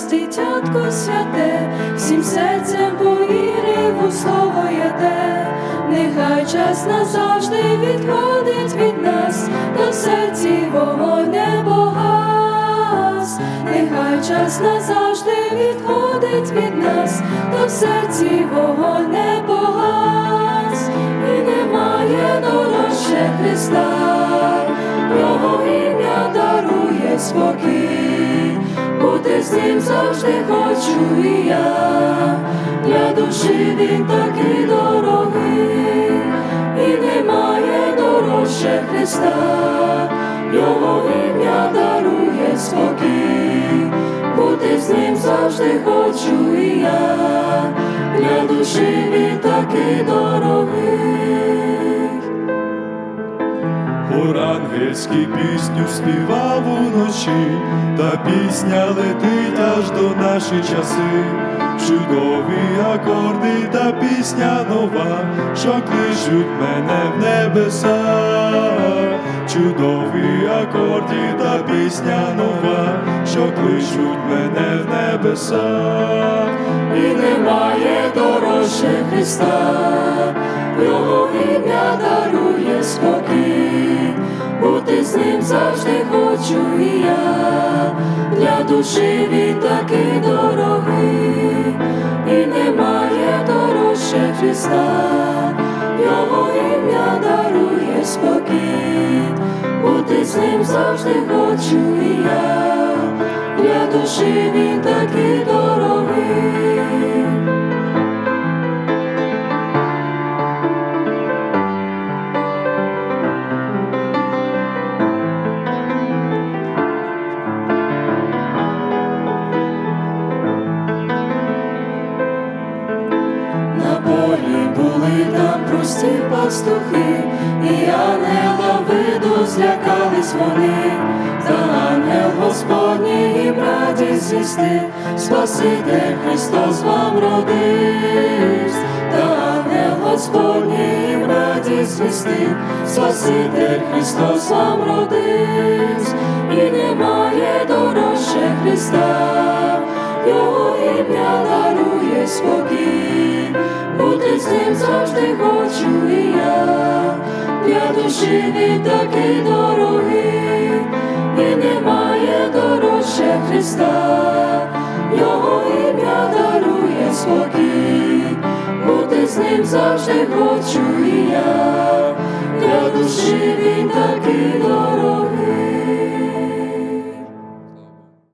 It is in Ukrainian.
дитятко святе, всім серцем повірив у слово яде, нехай час назавжди відходить від нас, та в серці вогонь не нехай час назавжди відходить від нас, та в серці вогонь не погас, і немає дорожче Христа, спокій, бути з ним завжди хочу і я, для душі він такий дорогий, і немає дорожче Христа, Його ім'я дарує спокій, бути з ним завжди хочу і я, для душі він такий дорогий. Хор пісню співав уночі, та пісня летить аж до наші часи. Чудові акорди та пісня нова, що кличуть мене в небеса. Чудові акорди та пісня нова, що кличуть мене в небеса. і немає дорожче Христа, Його ім'я з ним завжди хочу і я, для душі він такий дорогий, і немає дорожче Христа, Його ім'я дарує спокій, бути з ним завжди хочу і я, для душі він такий дорогий. Прості пастухи, і ангела виду злякались вони, та ангел Господній їм радість звісти, Спаситель Христос вам родився, та ангел Господній їм радість звісти, Спаситель Христос вам родився, і немає дорожче Христа. Його ім'я дарує спокій, бути з ним завжди хочу і я, для душі він такий дорогий, і немає дорожче Христа, Його ім'я дарує спокій, бути з ним завжди хочу і я, для душі він такий дорогий.